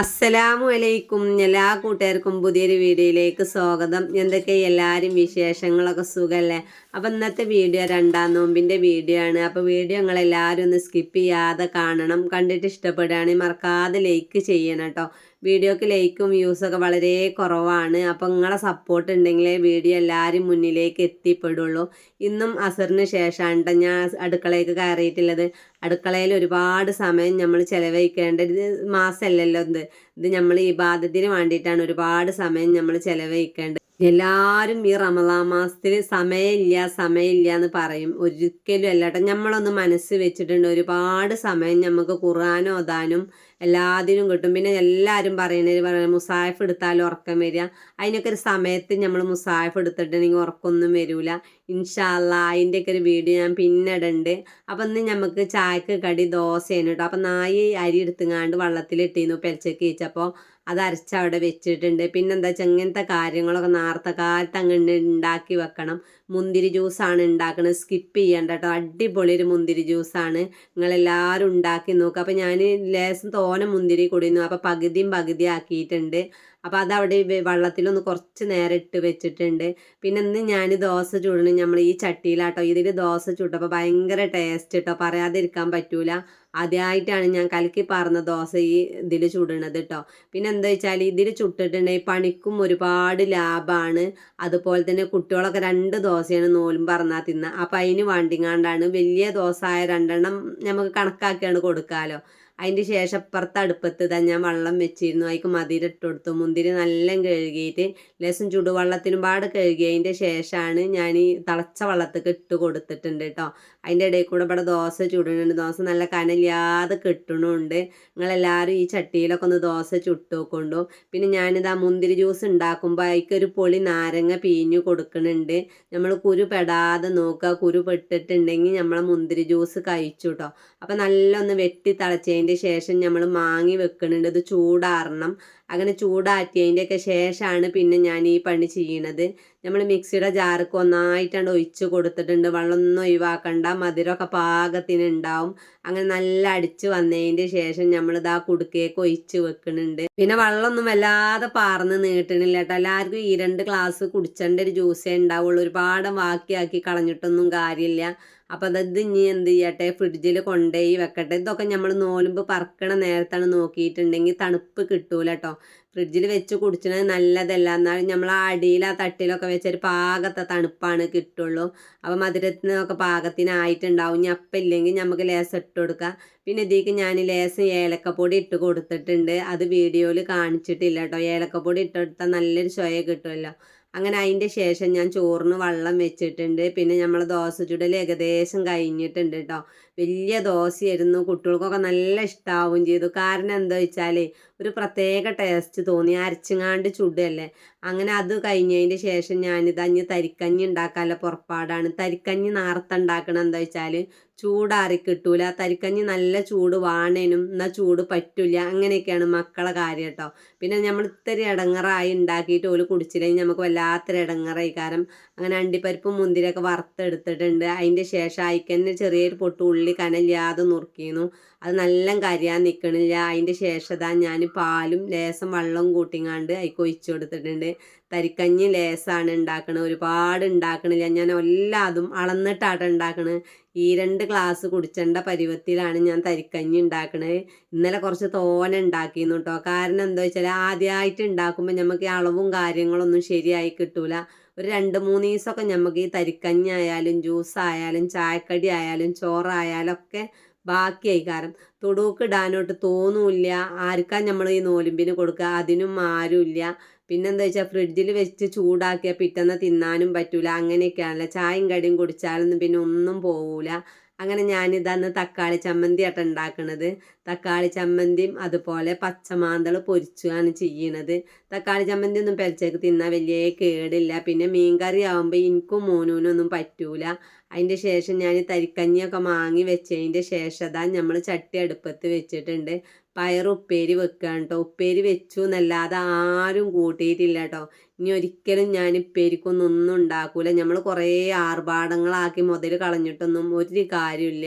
അസ്സലാമു അലൈക്കും എല്ലാ കൂട്ടുകാർക്കും പുതിയൊരു വീഡിയോയിലേക്ക് സ്വാഗതം. എന്തൊക്കെ എല്ലാവരും വിശേഷങ്ങളൊക്കെ സുഖമല്ലേ അപ്പം ഇന്നത്തെ വീഡിയോ രണ്ടാം നോമ്പിന്റെ വീഡിയോ ആണ്. അപ്പോൾ വീഡിയോ നിങ്ങൾ എല്ലാവരും ഒന്ന് സ്കിപ്പ് ചെയ്യാതെ കാണണം. കണ്ടിട്ട് ഇഷ്ടപ്പെടുകയാണെങ്കിൽ മറക്കാതെ ലൈക്ക് ചെയ്യണം കേട്ടോ. വീഡിയോക്ക് ലൈക്കും വ്യൂസൊക്കെ വളരെ കുറവാണ്. അപ്പോൾ നിങ്ങളെ സപ്പോർട്ട് ഉണ്ടെങ്കിലേ വീഡിയോ എല്ലാവരും മുന്നിലേക്ക് എത്തിപ്പെടുള്ളൂ. ഇന്നും അസറിന് ശേഷമാണ് ഞാൻ അടുക്കളയ്ക്ക് കയറിയിട്ടുള്ളത്. അടുക്കളയിൽ ഒരുപാട് സമയം നമ്മൾ ചിലവഴിക്കേണ്ട മാസമല്ലല്ലോ ഇത്. ഇത് നമ്മൾ ഈ വേണ്ടിയിട്ടാണ് ഒരുപാട് സമയം നമ്മൾ ചെലവഴിക്കേണ്ടത്. എല്ലാവരും ഈ റമദാ മാസത്തിൽ സമയമില്ല സമയമില്ല എന്ന് പറയും. ഒരിക്കലും അല്ലാട്ടോ നമ്മളൊന്ന് മനസ്സ് വെച്ചിട്ടുണ്ട് ഒരുപാട് സമയം നമുക്ക് ഖുർആൻ ഓതാനും എല്ലാത്തിനും കിട്ടും. പിന്നെ എല്ലാവരും പറയുന്നത് പറയുന്നത് മുസാഫ് എടുത്താൽ ഉറക്കം വരിക. അതിനൊക്കെ ഒരു സമയത്ത് നമ്മൾ മുസാഫ് എടുത്തിട്ടുണ്ടെങ്കിൽ ഉറക്കമൊന്നും വരില്ല ഇൻഷാല്ല അതിന്റെയൊക്കെ ഒരു വീഡിയോ ഞാൻ പിന്നെ ഇടുന്നുണ്ട് അപ്പം ഇന്ന് നമുക്ക് ചായക്ക് കടി ദോശയാണ് കേട്ടോ അപ്പം നായി അരി എടുത്തുങ്ങാണ്ട് വള്ളത്തിലിട്ടിരുന്നു പെരച്ചക്ക് വെച്ചപ്പോൾ അത് അരച്ച് അവിടെ വെച്ചിട്ടുണ്ട്. പിന്നെന്താ വെച്ചാൽ ഇങ്ങനത്തെ കാര്യങ്ങളൊക്കെ നേരത്തെ കാലത്ത് അങ്ങനെ ഉണ്ടാക്കി വെക്കണം. മുന്തിരി ജ്യൂസാണ് ഉണ്ടാക്കുന്നത് സ്കിപ്പ് ചെയ്യണ്ട കേട്ടോ അടിപൊളി ഒരു മുന്തിരി ജ്യൂസാണ് നിങ്ങളെല്ലാവരും ഉണ്ടാക്കി നോക്കുക അപ്പോൾ ഞാൻ ലേശം തോനെ മുന്തിരി കുടിയുന്നു അപ്പോൾ പകുതിയും പകുതി ആക്കിയിട്ടുണ്ട്. അപ്പോൾ അതവിടെ വെള്ളത്തിലൊന്ന് കുറച്ച് നേരം ഇട്ട് വെച്ചിട്ടുണ്ട്. പിന്നെ ഇന്ന് ഞാൻ ദോശ ചൂടണം. നമ്മൾ ഈ ചട്ടിയിലാട്ടോ. ഇതിൽ ദോശ ചുട്ടപ്പോൾ ഭയങ്കര ടേസ്റ്റ് കേട്ടോ പറയാതിരിക്കാൻ പറ്റൂല. ആദ്യമായിട്ടാണ് ഞാൻ കലക്കി പാർന്ന ദോശ ഈ ഇതിൽ ചുടണത് കേട്ടോ പിന്നെ എന്താ വെച്ചാൽ ഇതിൽ ചുട്ടിട്ടുണ്ടെങ്കിൽ പണിക്കും ഒരുപാട് ലാഭമാണ് അതുപോലെ തന്നെ കുട്ടികളൊക്കെ രണ്ട് ദോശയാണ് നോലും പറഞ്ഞാൽ തിന്നുക അപ്പം അതിന് വേണ്ടിങ്ങാണ്ടാണ് വലിയ ദോശ ആയ രണ്ടെണ്ണം നമുക്ക് കണക്കാക്കിയാണ് കൊടുക്കാമല്ലോ അതിന്റെ ശേഷം അപ്പുറത്ത് അടുപ്പത്ത് തന്നെ ഞാൻ വെള്ളം വെച്ചിരുന്നു. അതിക്ക് മതിര ഇട്ട് കൊടുത്തു. മുന്തിരി നല്ല കഴുകിയിട്ട് ലേശം ചുടുവെള്ളത്തിനും പാട് കഴുകിയതിന്റെ ശേഷമാണ് ഞാൻ ഈ തിളച്ച വെള്ളത്തേക്ക് ഇട്ട് കൊടുത്തിട്ടുണ്ട് കേട്ടോ. അതിന്റെ ഇടയിൽ കൂടെ ഇവിടെ ദോശ ചുടുന്നുണ്ട്. ദോശ നല്ല കനലില്ലാതെ കിട്ടണമുണ്ട് നിങ്ങളെല്ലാവരും ഈ ചട്ടിയിലൊക്കെ ഒന്ന് ദോശ ചുട്ട് വെക്കൊണ്ടു പിന്നെ ഞാനിതാ മുന്തിരി ജ്യൂസ് ഉണ്ടാക്കുമ്പോൾ അതിക്കൊരു പൊളി നാരങ്ങ പിഴിഞ്ഞു കൊടുക്കുന്നുണ്ട്. നമ്മൾ കുരു പെടാതെ നോക്കുക. കുരു പെട്ടിട്ടുണ്ടെങ്കിൽ നമ്മളെ മുന്തിരി ജ്യൂസ് കഴിച്ചു കേട്ടോ. അപ്പം നല്ലൊന്ന് വെട്ടി തിളച്ചതിന്റെ ശേഷം നമ്മൾ മാങ്ങി വെക്കുന്നുണ്ട് ഇത് ചൂടാറണം. അങ്ങനെ ചൂടാറ്റിയതിന്റെയൊക്കെ ശേഷമാണ് പിന്നെ ഞാൻ ഈ പണി ചെയ്യണത്. നമ്മൾ മിക്സിയുടെ ജാർക്ക് ഒന്നായിട്ടാണ് ഒഴിച്ച് കൊടുത്തിട്ടുണ്ട്. വെള്ളമൊന്നും ഒഴിവാക്കണ്ട. മധുരമൊക്കെ പാകത്തിന് ഉണ്ടാവും. അങ്ങനെ നല്ല അടിച്ച് വന്നതിന്റെ ശേഷം നമ്മൾ ഇതാ കുടുക്കേക്ക് ഒഴിച്ച് വെക്കുന്നുണ്ട് പിന്നെ വെള്ളമൊന്നും വല്ലാതെ പാർന്ന് നീട്ടണില്ല കേട്ടോ. എല്ലാവർക്കും ഈ രണ്ട് ഗ്ലാസ് കുടിച്ചേണ്ട ഒരു ജ്യൂസേ ഉണ്ടാവുള്ളൂ. ഒരുപാട് ബാക്കിയാക്കി കളഞ്ഞിട്ടൊന്നും കാര്യമില്ല. അപ്പം അതത് ഇനി എന്ത് ചെയ്യട്ടെ? ഫ്രിഡ്ജിൽ കൊണ്ടുപോയി വെക്കട്ടെ. ഇതൊക്കെ നമ്മൾ നോലുമ്പ് പറക്കണ നേരത്താണ് നോക്കിയിട്ടുണ്ടെങ്കിൽ തണുപ്പ് കിട്ടൂല കേട്ടോ. ഫ്രിഡ്ജിൽ വെച്ച് കുടിച്ചത് നല്ലതല്ല. എന്നാലും നമ്മൾ ആ അടിയിൽ ആ തട്ടിലൊക്കെ വെച്ചൊരു പാകത്തെ തണുപ്പാണ് കിട്ടുള്ളൂ. അപ്പോൾ മധുരത്തിനൊക്കെ പാകത്തിനായിട്ടുണ്ടാവും. ഇനി അപ്പം ഇല്ലെങ്കിൽ നമുക്ക് ലേസ് ഇട്ട് കൊടുക്കാം. പിന്നെ ഇതിക്ക് ഞാൻ ലേസ് ഏലക്കപ്പൊടി ഇട്ട് കൊടുത്തിട്ടുണ്ട്. അത് വീഡിയോയിൽ കാണിച്ചിട്ടില്ല കേട്ടോ. ഏലക്കപ്പൊടി ഇട്ട് കൊടുത്താൽ നല്ലൊരു ചൊയ കിട്ടുമല്ലോ. അങ്ങനെ അതിന്റെ ശേഷം ഞാൻ ചോറിന് വെള്ളം വെച്ചിട്ടുണ്ട്. പിന്നെ നമ്മൾ ദോശ ചുടൽ ഏകദേശം കഴിഞ്ഞിട്ടുണ്ട് കേട്ടോ. വലിയ ദോശയായിരുന്നു. കുട്ടികൾക്കൊക്കെ നല്ല ഇഷ്ടമാവുകയും ചെയ്തു. കാരണം എന്താ വെച്ചാൽ ഒരു പ്രത്യേക ടേസ്റ്റ് തോന്നി. അരച്ചങ്ങാണ്ട് ചുടല്ലേ. അങ്ങനെ അത് കഴിഞ്ഞതിന്റെ ശേഷം ഞാനിത് അഞ്ഞ് തരിക്കഞ്ഞി ഉണ്ടാക്കാനുള്ള പുറപ്പാടാണ്. തരിക്കഞ്ഞി നേർത്ത ഉണ്ടാക്കണം എന്താ വെച്ചാൽ ചൂടാറി കിട്ടൂല. തരിക്കഞ്ഞി നല്ല ചൂട് വാണേനും എന്നാൽ ചൂട് പറ്റില്ല അങ്ങനെയൊക്കെയാണ് മക്കളെ കാര്യം കേട്ടോ. പിന്നെ നമ്മൾ ഇത്തിരി ഇടങ്ങറായി ഉണ്ടാക്കിയിട്ട് ഓൽ കുടിച്ചില്ലെങ്കിൽ നമുക്ക് വല്ലാത്തൊരു ഇടങ്ങറായി കാരണം അങ്ങനെ അണ്ടിപ്പരിപ്പും മുന്തിരിയൊക്കെ വറുത്തെടുത്തിട്ടുണ്ട്. അതിന്റെ ശേഷം അയക്കന്നെ ചെറിയൊരു പൊട്ട് ഉള്ളി കനലില്ലാതെ നുറുക്കിയിരുന്നു അത് നല്ല കരിയാൻ നിൽക്കണില്ല അതിന്റെ ശേഷതാ ഞാൻ പാലും ലേസം വെള്ളവും കൂട്ടിങ്ങാണ്ട് അതിക്ക് ഒഴിച്ചു കൊടുത്തിട്ടുണ്ട്. തരിക്കഞ്ഞി ലേസാണ് ഉണ്ടാക്കണത് ഒരുപാട് ഉണ്ടാക്കണില്ല ഞാൻ എല്ലാതും അളന്നിട്ടാണ് ഉണ്ടാക്കണത് ഈ രണ്ട് ഗ്ലാസ് കുടിച്ചേണ്ട പരുവത്തിലാണ് ഞാൻ തരിക്കഞ്ഞി ഉണ്ടാക്കണത് ഇന്നലെ കുറച്ച് തോന ഉണ്ടാക്കിയിരുന്നു കേട്ടോ കാരണം എന്താ വെച്ചാൽ ആദ്യമായിട്ട് ഉണ്ടാക്കുമ്പോൾ നമുക്ക് അളവും കാര്യങ്ങളൊന്നും ശരിയായി കിട്ടൂല. ഒരു രണ്ട് മൂന്ന് ദിവസമൊക്കെ നമുക്ക് ഈ തരിക്കഞ്ഞി ആയാലും ജ്യൂസ് ആയാലും ചായക്കടി ആയാലും ചോറായാലും ഒക്കെ ബാക്കിയായി. കാരണം തൊടുക്ക് ഇടാനോട്ട് തോന്നൂല്ല. ആർക്കാ നമ്മൾ ഈ നോലിമ്പിന് കൊടുക്കുക? അതിനും ആരുമില്ല. പിന്നെന്താ വെച്ചാൽ ഫ്രിഡ്ജിൽ വെച്ച് ചൂടാക്കിയാൽ പിറ്റന്ന് തിന്നാനും പറ്റൂല. അങ്ങനെയൊക്കെയാണല്ലോ. ചായയും കടിയും കുടിച്ചാലൊന്നും പിന്നെ ഒന്നും പോവൂല. അങ്ങനെ ഞാനിതന്ന് തക്കാളി ചമ്മന്തി ആട്ട ഉണ്ടാക്കണത് തക്കാളി ചമ്മന്തിയും അതുപോലെ പച്ചമാന്തൾ പൊരിച്ചുകയാണ് ചെയ്യണത്. തക്കാളി ചമ്മന്തി ഒന്നും പെരച്ചേക്ക് തിന്നാൽ വലിയ കേടില്ല. പിന്നെ മീൻകറി ആകുമ്പോൾ എനിക്കും മോനൂനൊന്നും പറ്റൂല. അതിന്റെ ശേഷം ഞാൻ തരിക്കഞ്ഞിയൊക്കെ വാങ്ങി വെച്ചതിന്റെ ശേഷം അതാ നമ്മൾ ചട്ടി അടുപ്പത്ത് വെച്ചിട്ടുണ്ട്. പയർ ഉപ്പേരി വെക്കുകയാണ് കേട്ടോ ഉപ്പേരി വെച്ചു എന്നല്ലാതെ ആരും കൂട്ടിയിട്ടില്ല കേട്ടോ ഇനി ഒരിക്കലും ഞാൻ ഇപ്പേരിക്കൊന്നും ഒന്നും ഉണ്ടാക്കൂല. നമ്മൾ കുറേ ആർഭാടങ്ങളാക്കി മുതൽ കളഞ്ഞിട്ടൊന്നും ഒരു കാര്യമില്ല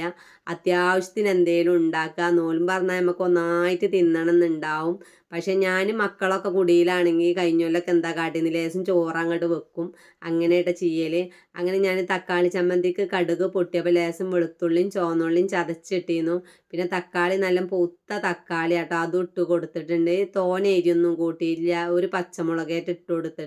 അത്യാവശ്യത്തിന് എന്തെങ്കിലും ഉണ്ടാക്കുക നോലും പറഞ്ഞാൽ നമുക്ക് ഒന്നായിട്ട് തിന്നണം എന്നുണ്ടാവും പക്ഷെ ഞാൻ മക്കളൊക്കെ കുടിയിലാണെങ്കിൽ കഴിഞ്ഞൊല്ലൊക്കെ എന്താ കാട്ടിന്ന്? ലേശം ചോറ് അങ്ങോട്ട് വെക്കും. അങ്ങനെയായിട്ട് ചെയ്യൽ അങ്ങനെ ഞാൻ തക്കാളി ചമ്മന്തിക്ക് കടുക് പൊട്ടിയപ്പോൾ ലേശം വെളുത്തുള്ളിയും ചോന്നുള്ളിയും ചതച്ചിട്ടിരുന്നു പിന്നെ തക്കാളി നല്ല പൂത്ത തക്കാളി ആട്ടോ അതും ഇട്ട് കൊടുത്തിട്ടുണ്ട്. തോന എരിയൊന്നും കൂട്ടിയില്ല. ഒരു പച്ചമുളകേറ്റ് ഇട്ട് കൊടുത്തിട്ടുണ്ട്.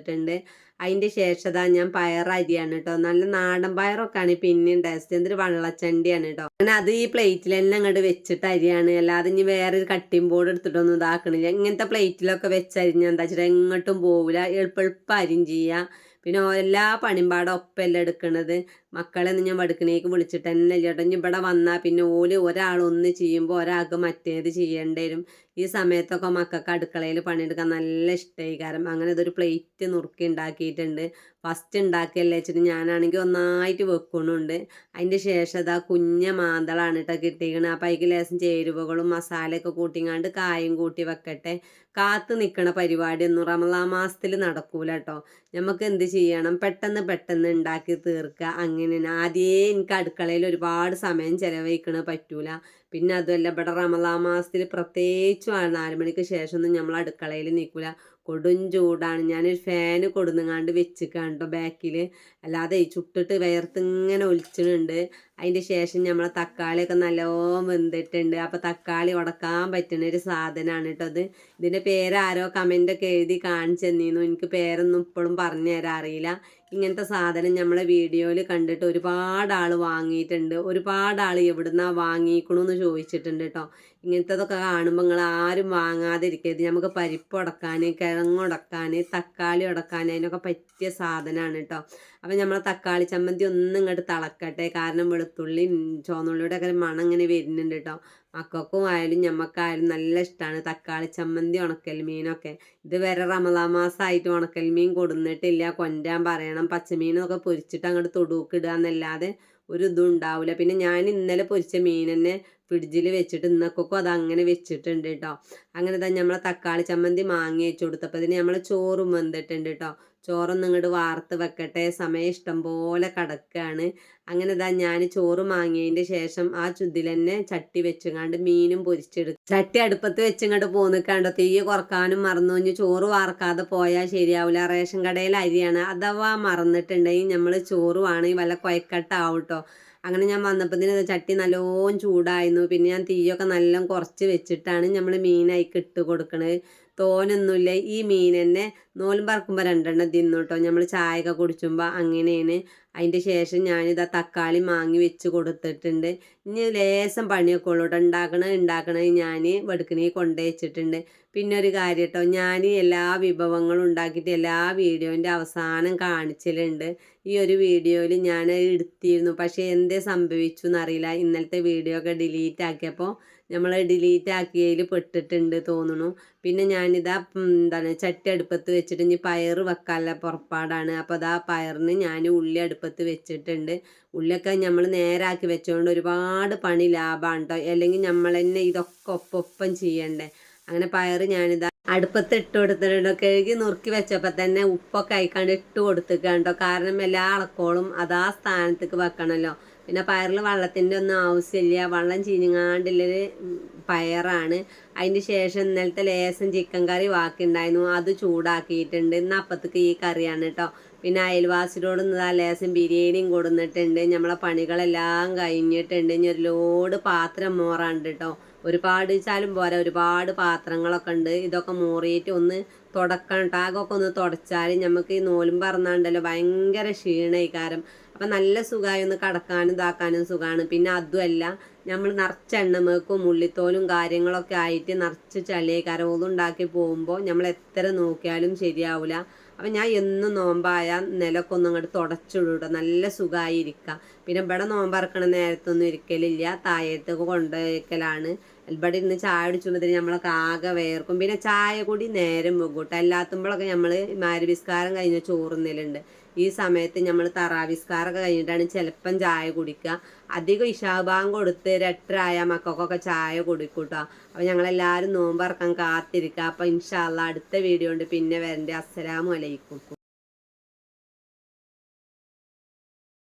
അതിന്റെ ശേഷതാ ഞാൻ പയറരിയാണ് കേട്ടോ നല്ല നാടൻ പയറൊക്കെയാണ് പിന്നെ ടേസ്റ്റ്. എന്തൊരു വള്ളച്ചണ്ടിയാണ് കേട്ടോ അങ്ങനെ അത് ഈ പ്ലേറ്റിൽ തന്നെ അങ്ങോട്ട് വെച്ചിട്ട് അരിയാണ്. അല്ലാതെ ഇനി വേറെ കട്ടിംഗ് ബോർഡ് എടുത്തിട്ടൊന്നും ഇതാക്കണില്ല. ഇങ്ങനത്തെ പ്ലേറ്റിലൊക്കെ വെച്ചരിഞ്ഞാൽ എന്താ വെച്ചിട്ട് എങ്ങോട്ടും പോവില്ല എളുപ്പം എളുപ്പം അരിയും ചെയ്യുക പിന്നെ എല്ലാ പണിമ്പാടും ഒപ്പമല്ല എടുക്കണത്. മക്കളെ ഞാൻ വടുക്കണേക്ക് വിളിച്ചിട്ട് തന്നെ ചേട്ടാ ഇനി ഇവിടെ വന്നാൽ പിന്നെ ഓൽ ഒന്ന് ചെയ്യുമ്പോൾ ഒരാൾക്ക് മറ്റേത് ചെയ്യേണ്ടി വരും. ഈ സമയത്തൊക്കെ മക്കൾക്ക് അടുക്കളയിൽ പണിയെടുക്കാൻ നല്ല ഇഷ്ടമായി കാരണം അങ്ങനെ ഇതൊരു പ്ലേറ്റ് നുറുക്കി ഉണ്ടാക്കിയിട്ടുണ്ട്. ഫസ്റ്റ് ഉണ്ടാക്കിയല്ലേ വെച്ചിട്ട് ഞാനാണെങ്കിൽ ഒന്നായിട്ട് വെക്കണുണ്ട്. അതിന്റെ ശേഷം അതാ കുഞ്ഞ മാന്തളാണ് കേട്ടോ കിട്ടിയിരിക്കണത് അപ്പം അതിക്ക് ലേശം ചേരുവകളും മസാലയൊക്കെ കൂട്ടിങ്ങാണ്ട് കായും കൂട്ടി വെക്കട്ടെ. കാത്തു നിൽക്കണ പരിപാടിയൊന്നും റമദാ മാസത്തിൽ നടക്കൂല കേട്ടോ നമുക്ക് എന്ത് ചെയ്യണം? പെട്ടെന്ന് പെട്ടെന്ന് ഉണ്ടാക്കി തീർക്കുക അങ്ങനെ ആദ്യമേ എനിക്ക് അടുക്കളയിൽ ഒരുപാട് സമയം ചിലവഴിക്കണ പറ്റൂല. പിന്നെ അതുമല്ല ഇവിടെ റമലാ മാസത്തിൽ പ്രത്യേകിച്ചും നാല് മണിക്ക് ശേഷമൊന്നും നമ്മൾ അടുക്കളയിൽ നിൽക്കില്ല കൊടും ചൂടാണ്. ഞാനൊരു ഫാന് കൊടുന്നുങ്ങാണ്ട് വെച്ചിക്കാണ്ടോ ബാക്കിൽ അല്ലാതെ ചുട്ടിട്ട് ഇങ്ങനെ ഒലിച്ചിട്ടുണ്ട് അതിന്റെ ശേഷം നമ്മളെ തക്കാളിയൊക്കെ നല്ലോണം വെന്തിട്ടുണ്ട്. അപ്പോൾ തക്കാളി ഉടക്കാൻ പറ്റുന്ന ഒരു സാധനമാണ് കേട്ടോ അത് ഇതിന്റെ പേര് ആരോ കമന്റൊക്കെ എഴുതി കാണിച്ചു തന്നിരുന്നു എനിക്ക് പേരൊന്നും ഇപ്പോഴും പറഞ്ഞു തരാൻ അറിയില്ല. ഇങ്ങനത്തെ സാധനം നമ്മളെ വീഡിയോയിൽ കണ്ടിട്ട് ഒരുപാട് ആൾ വാങ്ങിയിട്ടുണ്ട്. ഒരുപാട് ആൾ എവിടുന്നാ വാങ്ങിക്കണമെന്ന് ചോദിച്ചിട്ടുണ്ട് കേട്ടോ ഇങ്ങനത്തതൊക്കെ കാണുമ്പോൾ നിങ്ങൾ ആരും വാങ്ങാതിരിക്കരുത്. നമുക്ക് പരിപ്പ് ഉടക്കാൻ കിഴങ്ങ് ഉടക്കാൻ തക്കാളി ഉടക്കാൻ അതിനൊക്കെ പറ്റിയ സാധനമാണ് കേട്ടോ അപ്പം നമ്മളെ തക്കാളി ചമ്മന്തി ഒന്നും ഇങ്ങോട്ട് തിളക്കട്ടെ. കാരണം വെളുത്തുള്ളി ചുവന്നുള്ളിയുടെ ഒക്കെ മണം ഇങ്ങനെ വരുന്നുണ്ട് കേട്ടോ മക്കൾക്കും ആയാലും ഞമ്മക്കായാലും നല്ല ഇഷ്ടമാണ് തക്കാളി ചമ്മന്തി ഉണക്കൽ മീനൊക്കെ ഇത് വരെ റമദാ മാസമായിട്ട് ഉണക്കൽ മീൻ കൊടുന്നിട്ടില്ല. കൊണ്ടാൻ പറയണം. പച്ചമീനൊക്കെ പൊരിച്ചിട്ട് അങ്ങോട്ട് തൊടുക്കിടുക എന്നല്ലാതെ ഒരു ഇതും ഉണ്ടാവില്ല പിന്നെ ഞാൻ ഇന്നലെ പൊരിച്ച മീൻ തന്നെ ഫ്രിഡ്ജിൽ വെച്ചിട്ട് ഇന്നൊക്കെ അത് അങ്ങനെ വെച്ചിട്ടുണ്ട് കേട്ടോ അങ്ങനെ തന്നെ നമ്മളെ തക്കാളി ചമ്മന്തി മാങ്ങി വെച്ച് കൊടുത്തപ്പോൾ ഇതിന് നമ്മളെ ചോറും വന്നിട്ടുണ്ട് കേട്ടോ ചോറൊന്നും ഇങ്ങോട്ട് വാർത്ത് വെക്കട്ടെ സമയം ഇഷ്ടം പോലെ കിടക്കുകയാണ് അങ്ങനെ ഇതാ ഞാൻ ചോറ് മാങ്ങിയതിന്റെ ശേഷം ആ ചുതിൽ തന്നെ ചട്ടി വെച്ചുങ്ങാണ്ട് മീനും പൊരിച്ചെടുക്കും ചട്ടി അടുപ്പത്ത് വെച്ചിങ്ങോട്ട് പോന്നിക്കാണ്ടോ തീ കുറക്കാനും മറന്നു. കഴിഞ്ഞ് ചോറ് വാർക്കാതെ പോയാൽ ശരിയാവില്ല റേഷൻ കടയിൽ അരിയാണ്. അഥവാ മറന്നിട്ടുണ്ടെങ്കിൽ നമ്മൾ ചോറ് വേണമെങ്കിൽ വല്ല കൊയക്കട്ടാവട്ടോ അങ്ങനെ ഞാൻ വന്നപ്പോൾ തന്നെ ചട്ടി നല്ലോണം ചൂടായിരുന്നു. പിന്നെ ഞാൻ തീയൊക്കെ നല്ല കുറച്ച് വെച്ചിട്ടാണ് നമ്മൾ മീനായിക്ക് ഇട്ട് കൊടുക്കണത്. തോനൊന്നുമില്ല ഈ മീൻ തന്നെ നോലും പറക്കുമ്പോൾ രണ്ടെണ്ണം തിന്നു കേട്ടോ നമ്മൾ ചായയൊക്കെ കുടിച്ചുമ്പോൾ അങ്ങനെയാണ്. അതിന്റെ ശേഷം ഞാനിതാ തക്കാളി മാങ്ങി വെച്ച് കൊടുത്തിട്ടുണ്ട്. ഇനി ലേശം പണിയൊക്കെ ഉള്ളൂ കേട്ടോ ഉണ്ടാക്കണ ഉണ്ടാക്കണ ഞാൻ വെടുക്കണേ കൊണ്ടുവച്ചിട്ടുണ്ട് പിന്നെ ഒരു കാര്യം കേട്ടോ ഞാൻ എല്ലാ വിഭവങ്ങളും ഉണ്ടാക്കിയിട്ട് എല്ലാ വീഡിയോന്റെ അവസാനം കാണിച്ചിലുണ്ട്. ഈ ഒരു വീഡിയോയിൽ ഞാൻ എടുത്തിരുന്നു. പക്ഷേ എന്തേ സംഭവിച്ചു എന്നറിയില്ല. ഇന്നലത്തെ വീഡിയോ ഒക്കെ ഡിലീറ്റ് ആക്കിയപ്പോൾ നമ്മൾ ഡിലീറ്റ് ആക്കിയതിൽ പെട്ടിട്ടുണ്ട് തോന്നുന്നു. പിന്നെ ഞാനിതാ എന്താണ് ചട്ടി അടുപ്പത്ത് വെച്ചിട്ട് ഇനി പയർ വെക്കാനുള്ള പുറപ്പാടാണ്. അപ്പോൾ അതാ പയറിന് ഞാൻ ഉള്ളി അടുപ്പത്ത് വെച്ചിട്ടുണ്ട്. ഉള്ളിയൊക്കെ നമ്മൾ നേരാക്കി വെച്ചുകൊണ്ട് ഒരുപാട് പണി ലാഭമാണ് കേട്ടോ അല്ലെങ്കിൽ നമ്മൾ തന്നെ ഇതൊക്കെ ഒപ്പം ചെയ്യണ്ടേ. അങ്ങനെ പയർ ഞാനിതാ അടുപ്പത്ത് ഇട്ട് കൊടുത്തിട്ടുണ്ടോ. കഴുകി നുറുക്കി വെച്ചപ്പോൾ തന്നെ ഉപ്പൊക്കെ അയക്കാണ്ട് ഇട്ട് കൊടുത്തിട്ടുണ്ടോ കാരണം എല്ലാ അളക്കോളും അതാ സ്ഥാനത്തേക്ക് വെക്കണമല്ലോ പിന്നെ പയറിൽ വെള്ളത്തിന്റെ ഒന്നും ആവശ്യമില്ല. വെള്ളം ചീഞ്ഞങ്ങാണ്ടുള്ളൊരു പയറാണ്. അതിന് ശേഷം ഇന്നലത്തെ ലേശം ചിക്കൻ കറി ബാക്കിയുണ്ടായിരുന്നു അത് ചൂടാക്കിയിട്ടുണ്ട്. ഇന്ന് അപ്പത്തേക്ക് ഈ കറിയാണ് കേട്ടോ പിന്നെ അയൽവാസിയോട് ആ ലേസം ബിരിയാണിയും കൊടുന്നിട്ടുണ്ട്. നമ്മളെ പണികളെല്ലാം കഴിഞ്ഞിട്ടുണ്ട്. ഇനി ഒരു ലോഡ് പാത്രം മോറാണ്ട് കേട്ടോ ഒരുപാട് വെച്ചാലും പോരെ. ഒരുപാട് പാത്രങ്ങളൊക്കെ ഉണ്ട്. ഇതൊക്കെ മോറിയിട്ട് ഒന്ന് തുടക്കണം ടാഗൊക്കെ ഒന്ന് തുടച്ചാൽ നമുക്ക് ഈ നോലും പറന്നാണ്ടല്ലോ ഭയങ്കര ക്ഷീണയിക്കാരം അപ്പം നല്ല സുഖമായി ഒന്ന് കടക്കാനും ഇതാക്കാനും സുഖമാണ് പിന്നെ അതുമല്ല നമ്മൾ നിറച്ച എണ്ണമേക്കും ഉള്ളിത്തോലും കാര്യങ്ങളൊക്കെ ആയിട്ട് നിറച്ച് ചളിയേക്കാരം. ഉണ്ടാക്കി പോകുമ്പോൾ നമ്മൾ എത്ര നോക്കിയാലും ശരിയാവില്ല അപ്പം ഞാൻ എന്നും നോമ്പായ നിലക്കൊന്നും അങ്ങോട്ട് തുടച്ചിടും നല്ല സുഖമായിരിക്കാം പിന്നെ ഇവിടെ നോമ്പറക്കണ നേരത്തൊന്നും ഇരിക്കലില്ല. താഴത്തേക്ക് കൊണ്ടുവയ്ക്കലാണ് ഇവിടെ ഇരുന്ന് ചായ കുടിച്ചുകൊണ്ടിരി നമ്മളൊക്കെ ആകെ വേർക്കും പിന്നെ ചായ കൂടി നേരം വെക്കൂട്ടോ അല്ലാത്തുമ്പോഴൊക്കെ നമ്മൾ മാരിവിസ്കാരം കഴിഞ്ഞ ചോറുന്നിലുണ്ട് ഈ സമയത്ത് നമ്മൾ തറാവിസ്കാരമൊക്കെ കഴിഞ്ഞിട്ടാണ് ചിലപ്പം ചായ കുടിക്കുക. അധികം ഇഷാഭാഗം കൊടുത്ത് രട്ടരായ മക്കൾക്കൊക്കെ ചായ കുടിക്കൂട്ടോ. അപ്പോൾ ഞങ്ങളെല്ലാവരും നോമ്പറക്കാൻ കാത്തിരിക്കുക. അപ്പോൾ ഇൻഷാല്ല അടുത്ത വീഡിയോ ഉണ്ട്. പിന്നെ വരണ്ടേ. അസ്സലാമു അലൈക്കും.